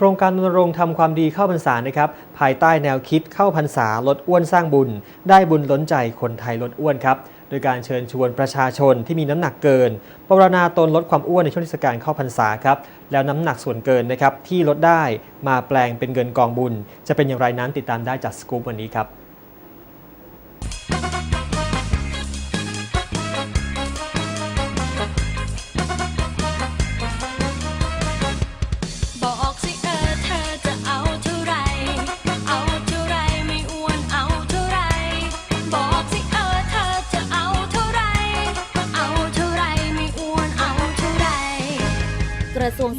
โครงการรณรงค์ทำความดีเข้าพรรษานะครับ ภายใต้แนวคิดเข้าพรรษาลดอ้วนสร้างบุญ ได้บุญล้นใจคนไทยลดอ้วนครับโดยการเชิญชวนประชาชนที่มีน้ำหนักเกินปรารณาตนลดความอ้วนในช่วงเทศกาลเข้าพรรษาครับแล้วน้ำหนักส่วนเกินนะครับที่ลดได้มาแปลงเป็นเงินกองบุญ จะเป็นอย่างไรนั้นติดตามได้จากสกู๊ปวันนี้ครับ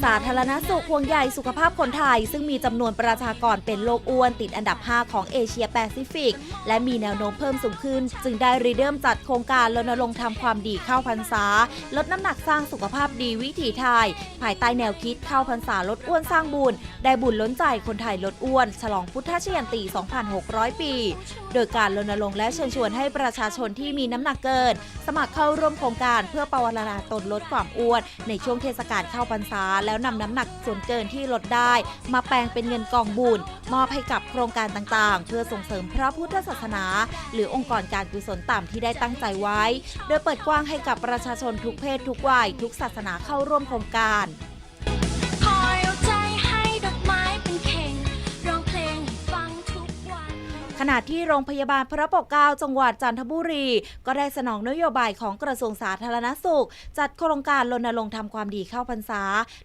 สาธารณสุขห่วงใยสุขภาพคนไทย ซึ่งมีจำนวนประชากรเป็นโรคอ้วนติดอันดับ 5 ของเอเชียแปซิฟิก และมีแนวโน้มเพิ่มสูงขึ้น จึงได้รีเริ่มจัดโครงการรณรงค์ทำความดีเข้าพรรษา ลดน้ำหนักสร้างสุขภาพดีวิถีไทย ภายใต้แนวคิดเข้าพรรษาลดอ้วนสร้างบุญ ได้บุญล้นใจคนไทยลดอ้วน ฉลองพุทธชยันตี 2,600 ปี โดยการรณรงค์และเชิญชวนให้ประชาชนที่มีน้ำหนักเกิน สมัครเข้าร่วมโครงการเพื่อปรารณาตนลดความอ้วนในช่วงเทศกาลเข้าพรรษาแล้วนำน้ำหนักส่วนเกินที่ลดได้ มาแปลงเป็นเงินกองบุญมอบให้กับโครงการต่างๆ เพื่อส่งเสริมพระพุทธศาสนา หรือองค์กรการกุศลตามที่ได้ตั้งใจไว้ โดยเปิดกว้างให้กับประชาชนทุกเพศทุกวัยทุกศาสนาเข้าร่วมโครงการ ขณะที่โรงพยาบาลพระปกเกล้าจังหวัดจันทบุรี ก็ได้สนองนโยบายของกระทรวงสาธารณสุข จัดโครงการรณรงค์ทำความดีเข้าพรรษา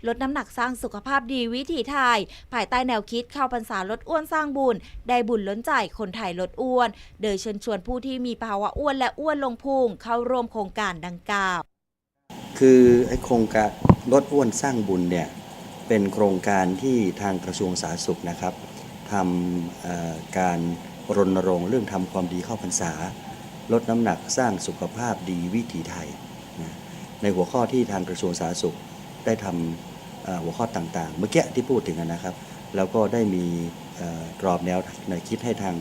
ลดน้ำหนักสร้างสุขภาพดีวิถีไทย ภายใต้แนวคิดเข้าพรรษาลดอ้วนสร้างบุญ ได้บุญล้นใจคนไทยลดอ้วน โดยเชิญชวนผู้ที่มีภาวะอ้วนและอ้วนลงพุงเข้าร่วมโครงการดังกล่าวคือไอ้โครงการลดอ้วนสร้างบุญเนี่ยเป็นโครงการที่ทางกระทรวงสาธารณสุขนะครับทำการ รณรงค์เรื่องทำความดีเข้าพรรษา ลดน้ำหนักสร้างสุขภาพดีวิถีไทยนะในหัวข้อที่ทางกระทรวงสาธารณสุขได้ทำหัวข้อต่างๆ เมื่อกี้ที่พูดถึงนะครับ แล้วก็ได้มีกรอบแนวแนวคิดให้ทาง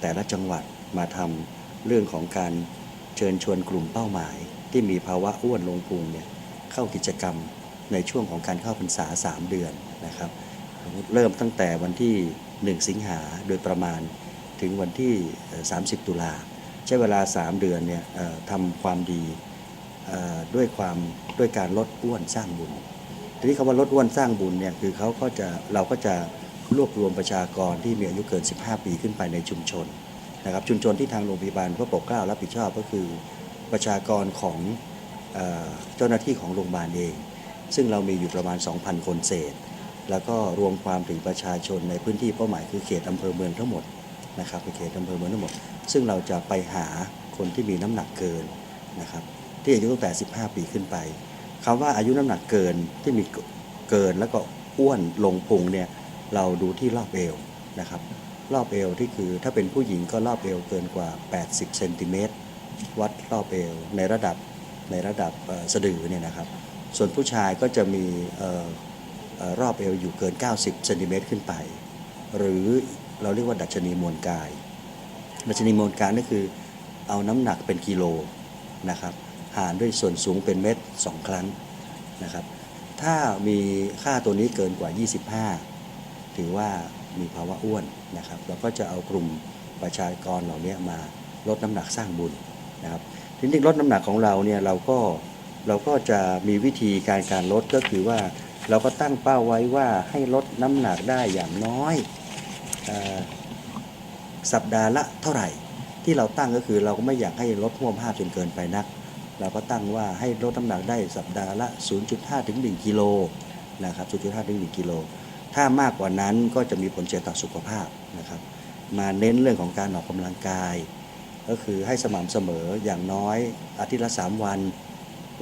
แต่ละจังหวัดมาทำเรื่องของการเชิญชวนกลุ่มเป้าหมาย ที่มีภาวะอ้วนลงพุงเนี่ยเข้ากิจกรรมในช่วงของการเข้าพรรษา 3 เดือนนะครับ เริ่มตั้งแต่วันที่ 1 สิงหาโดยประมาณถึงวันที่ 30 ตุลาใช้เวลา 3 เดือนเนี่ยทำความดีด้วยความด้วยการลดอ้วนสร้างบุญ ทีนี้คำว่าลดอ้วนสร้างบุญเนี่ยคือเขาก็จะเราก็จะรวบรวมประชากรที่มีอายุเกิน 15 ปีขึ้นไปในชุมชนนะครับชุมชนที่ทางโรงพยาบาลพระปกเกล้ารับผิดชอบก็คือประชากรของเออเจ้าหน้าที่ของโรงพยาบาลเอง ซึ่งเรามีอยู่ประมาณ 2,000 คนเศษ แล้วก็รวมความถึงประชาชนในพื้นที่เป้าหมายคือเขตอำเภอเมืองทั้งหมดนะครับเป็นเขตอำเภอเมืองทั้งหมด ซึ่งเราจะไปหาคนที่มีน้ำหนักเกินนะครับที่อายุตั้งแต่ 15 ปีขึ้นไปคำว่าอายุน้ำหนักเกินที่มีเกินแล้วก็อ้วนลงพุงเนี่ยเราดูที่รอบเอวนะครับรอบเอวที่คือถ้าเป็นผู้หญิงก็รอบเอวเกินกว่า 80เซนติเมตรวัดรอบเอวในระดับในระดับสะดือเนี่ยนะครับ ส่วนผู้ชายก็จะมีเอ่อ รอบเอวอยู่เกิน 90เซนติเมตรขึ้นไป หรือเราเรียกว่าดัชนีมวลกาย ดัชนีมวลกายนี่คือเอาน้ำหนักเป็นกิโลนะครับหารด้วยส่วนสูงเป็นเมตรสองครั้งนะครับ ถ้ามีค่าตัวนี้เกินกว่า 25 ถือว่ามีภาวะอ้วนนะครับ เราก็จะเอากลุ่มประชากรเหล่านี้มาลดน้ำหนักสร้างบุญนะครับ ทีนี้ลดน้ำหนักของเราเนี่ยเราก็เราก็จะมีวิธีการการลดก็คือว่า เราก็ตั้งเป้าไว้ว่าให้ลดน้ำหนักได้อย่างน้อยอสัปดาห์ละเท่าไหร่ ที่เราตั้งก็คือเราก็ไม่อยากให้ลดห่วงห้าจนเกินไปนัก เราก็ตั้งว่าให้ลดน้ำหนักได้สัปดาห์ละ 0.5 ถึง 1 กิโลนะครับ 0.5 ถึง 1 กิโล ถ้ามากกว่านั้นก็จะมีผลเสียต่อสุขภาพนะครับ มาเน้นเรื่องของการออกกำลังกาย ก็คือให้สม่ำเสมออย่างน้อยอาทิตย์ละ 3 วัน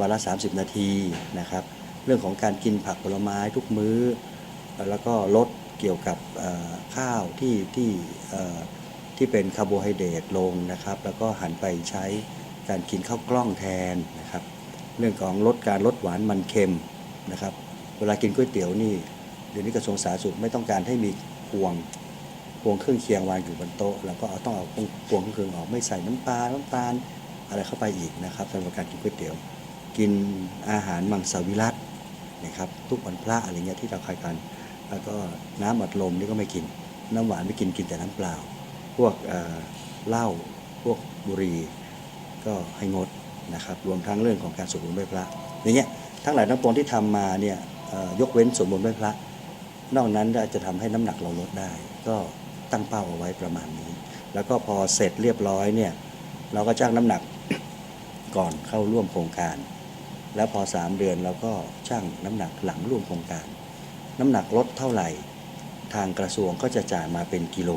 วันละ 30 นาทีนะครับ เรื่องของการกินผักผลไม้ทุกมื้อ แล้วก็ลดเกี่ยวกับข้าวที่ที่ที่เป็นคาร์โบไฮเดรตลงนะครับ แล้วก็หันไปใช้การกินข้าวกล้องแทนนะครับ เรื่องของลดการลดหวานมันเค็มนะครับ เวลากินก๋วยเตี๋ยวนี่เดี๋ยวนี้กระทรวงสาธารณสุขไม่ต้องการให้มีพวงพวงเครื่องเคียงวางอยู่บนโต๊ะแล้วก็เอาต้องเอาพวงเครื่องออกไม่ใส่น้ำปลาน้ำตาลอะไรเข้าไปอีกนะครับสำหรับการกินก๋วยเตี๋ยว กินอาหารมังสวิรัต นะครับทุกวันพระอะไรเงี้ยที่เราคอยกัน แล้วก็น้ำอัดลมนี่ก็ไม่กิน น้ำหวานไม่กินกินแต่น้ำเปล่า พวกเอ่อเหล้าพวกบุหรี่ก็ให้งดนะครับรวมทั้งเรื่องของการสวดมนต์ไหว้พระอย่างเงี้ยทั้งหลายทั้งปวงที่ทำมาเนี่ยยกเว้นสวดมนต์ไหว้พระ นอกนั้นจะทำให้น้ำหนักเราลดได้ ก็ตั้งเป้าเอาไว้ประมาณนี้ แล้วก็พอเสร็จเรียบร้อยเนี่ยเราก็จ้างน้ำหนักก่อนเข้าร่วมโครงการ แล้วพอ 3 เดือนเราก็ช่างน้ำหนักหลังร่วมโครงการ น้ำหนักลดเท่าไหร่ ทางกระทรวงก็จะจ่ายมาเป็นกิโล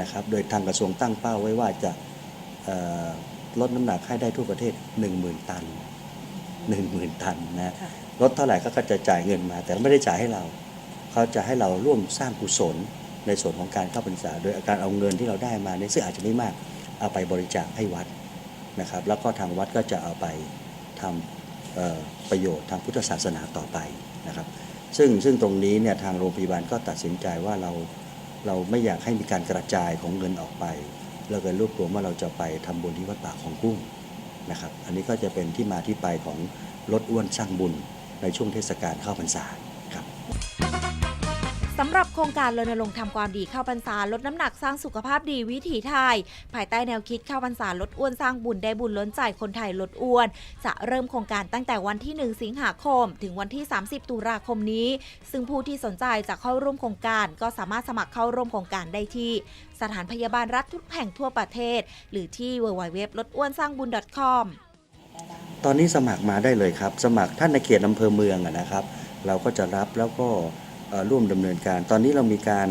นะครับ โดยทางกระทรวงตั้งเป้าไว้ว่าจะเอ่อลดน้ำหนักให้ได้ทั่วประเทศ 10,000 ตัน 10,000 ตันนะลดเท่าไหร่ก็จะจ่ายเงินมา แต่ไม่ได้จ่ายให้เรา เขาจะให้เราร่วมสร้างกุศลในส่วนของการเข้าพรรษา โดยการเอาเงินที่เราได้มาเนี่ยซึ่งอาจจะไม่มากเอาไปบริจาคให้วัดนะครับ แล้วก็ทางวัดก็จะเอาไปทำเอ่อ ประโยชน์ทางพุทธศาสนาต่อไปนะครับ ซึ่งซึ่งตรงนี้เนี่ยทางโรงพยาบาลก็ตัดสินใจว่าเราเราไม่อยากให้มีการกระจายของเงินออกไปเราก็รวบรวมว่าเราจะไปทำบุญที่วัดป่าของกุ้งนะครับ อันนี้ก็จะเป็นที่มาที่ไปของลดอ้วนสร้างบุญในช่วงเทศกาลเข้าพรรษา สำหรับโครงการรณรงค์ทำความดีเข้าพรรษาลดน้ำหนักสร้างสุขภาพดีวิถีไทย ภายใต้แนวคิดเข้าพรรษาลดอ้วนสร้างบุญได้บุญล้นใจคนไทยลดอ้วน จะเริ่มโครงการตั้งแต่วันที่ 1 สิงหาคม ถึงวันที่ 30 ตุลาคมนี้ ซึ่งผู้ที่สนใจจะเข้าร่วมโครงการก็สามารถสมัครเข้าร่วมโครงการได้ที่ สถานพยาบาลรัฐทุกแห่งทั่วประเทศ หรือที่ www ลดอ้วนสร้างบุญ .com ตอนนี้สมัครมาได้เลยครับ สมัครท่านในเขตอำเภอเมืองนะครับ เราก็จะรับแล้วก็ ร่วมดำเนินการ ตอนนี้เรามีการ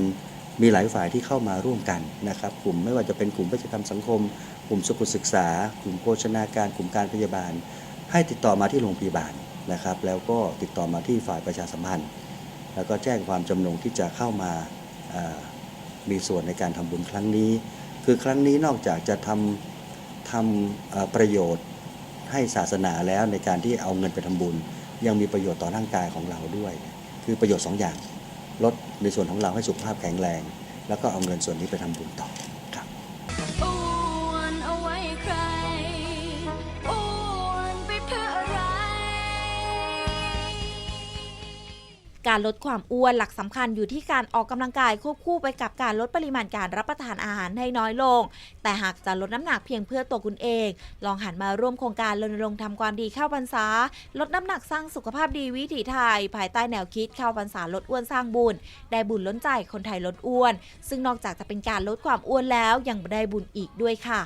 มีหลายฝ่ายที่เข้ามาร่วมกันนะครับ กลุ่มไม่ว่าจะเป็นกลุ่มวิชากรรมสังคม กลุ่มสุขศึกษา กลุ่มโภชนาการ กลุ่มการพยาบาล ให้ติดต่อมาที่โรงพยาบาลนะครับ แล้วก็ติดต่อมาที่ฝ่ายประชาสัมพันธ์ แล้วก็แจ้งความจำนงที่จะเข้ามามีส่วนในการทำบุญครั้งนี้ คือครั้งนี้นอกจากจะทำทำประโยชน์ให้ศาสนาแล้วในการที่เอาเงินไปทำบุญ ยังมีประโยชน์ต่อร่างกายของเราด้วย คือประโยชน์สองอย่าง ลดในส่วนของเราให้สุขภาพแข็งแรง แล้วก็เอาเงินส่วนนี้ไปทำบุญต่อ การลดความอ้วนหลักสำคัญอยู่ที่การออกกำลังกายควบคู่ไปกับการลดปริมาณการรับประทานอาหารให้น้อยลง แต่หากจะลดน้ำหนักเพียงเพื่อตัวคุณเอง ลองหันมาร่วมโครงการรณรงค์ทำความดีเข้าพรรษา ลดน้ำหนักสร้างสุขภาพดีวิถีไทย ภายใต้แนวคิดเข้าพรรษาลดอ้วนสร้างบุญ ได้บุญล้นใจคนไทยลดอ้วน ซึ่งนอกจากจะเป็นการลดความอ้วนแล้วยังได้บุญอีกด้วยค่ะ